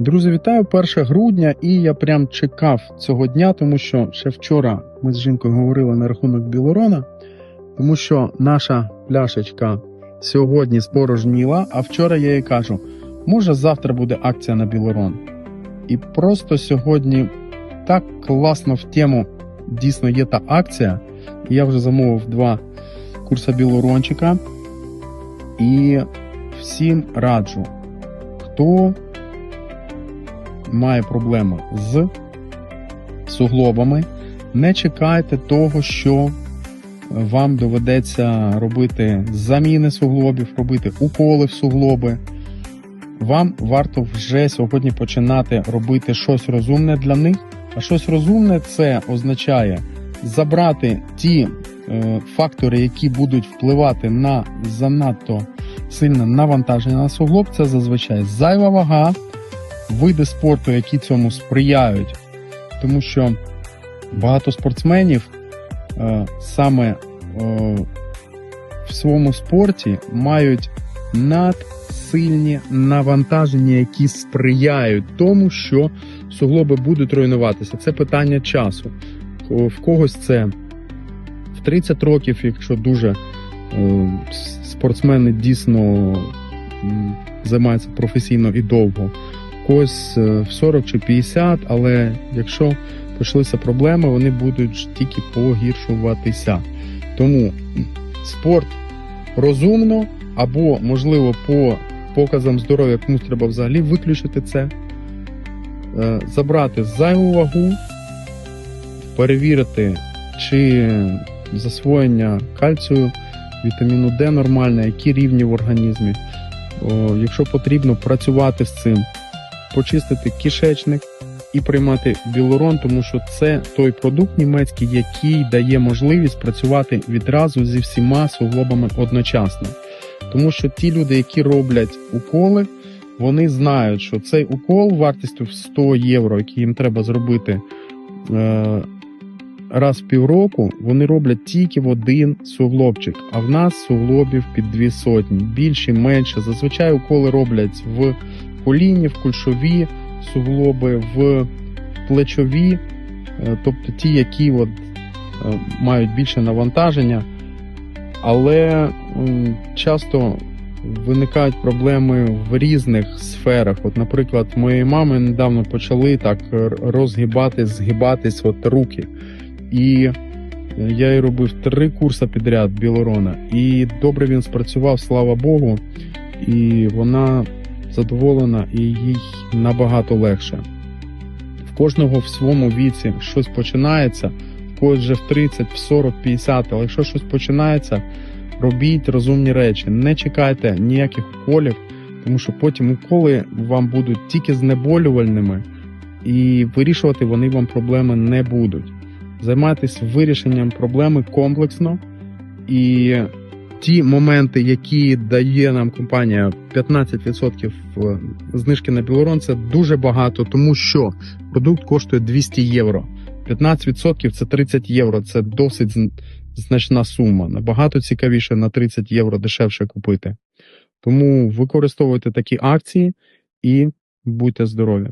Друзі, вітаю 1 грудня, і я прям чекав цього дня, тому що ще вчора ми з жінкою говорили на рахунок Білорона, тому що наша пляшечка сьогодні спорожніла, а вчора я їй кажу, може завтра буде акція на Білорон. І просто сьогодні так класно в тему дійсно є та акція. Я вже замовив два курси білорончика. І всім раджу, хто має проблеми з суглобами, не чекайте того, що вам доведеться робити заміни суглобів, робити уколи в суглоби. Вам варто вже сьогодні починати робити щось розумне для них. А щось розумне це означає забрати ті е, фактори, які будуть впливати на занадто сильне навантаження на суглоб. Це зазвичай зайва вага, види спорту, які цьому сприяють, тому що багато спортсменів е, саме е, в своєму спорті мають надсильні навантаження, які сприяють тому, що суглоби будуть руйнуватися. Це питання часу. В когось це в 30 років, якщо дуже е, спортсмени дійсно займаються професійно і довго когось е, в 40 чи 50, але якщо почалися проблеми, вони будуть тільки погіршуватися. Тому спорт розумно, або, можливо, по показам здоров'я комусь треба взагалі виключити це, Е, забрати зайву вагу, перевірити, чи засвоєння кальцію, вітаміну Д нормальне, які рівні в організмі. Якщо потрібно працювати з цим, почистити кишечник і приймати білорон, тому що це той продукт німецький, який дає можливість працювати відразу зі всіма суглобами одночасно. Тому що ті люди, які роблять уколи, вони знають, що цей укол вартістю в 100 євро, який їм треба зробити е, раз в півроку, вони роблять тільки в один суглобчик. А в нас суглобів під дві сотні, більше, менше. Зазвичай уколи роблять в коліні, в кульшові суглоби, в плечові, е, тобто ті, які от, е, мають більше навантаження, але часто виникають проблеми в різних сферах. От, наприклад, моєї мами недавно почали так розгибати, згибатись от руки. І е, я їй робив три курси підряд білорона, і добре він спрацював, слава Богу, і вона задоволена, і їй набагато легше. В кожного в своєму віці щось починається, в когось вже в 30, в 40, 50, але якщо щось починається, робіть розумні речі, не чекайте ніяких уколів, тому що потім уколи вам будуть тільки знеболювальними, і вирішувати вони вам проблеми не будуть. Займайтесь вирішенням проблеми комплексно і ті моменти, які дає нам компанія 15% знижки на білорон, це дуже багато, тому що продукт коштує 200 євро. 15% це 30 євро. Це досить значна сума. Набагато цікавіше на 30 євро дешевше купити. Тому використовуйте такі акції і будьте здорові.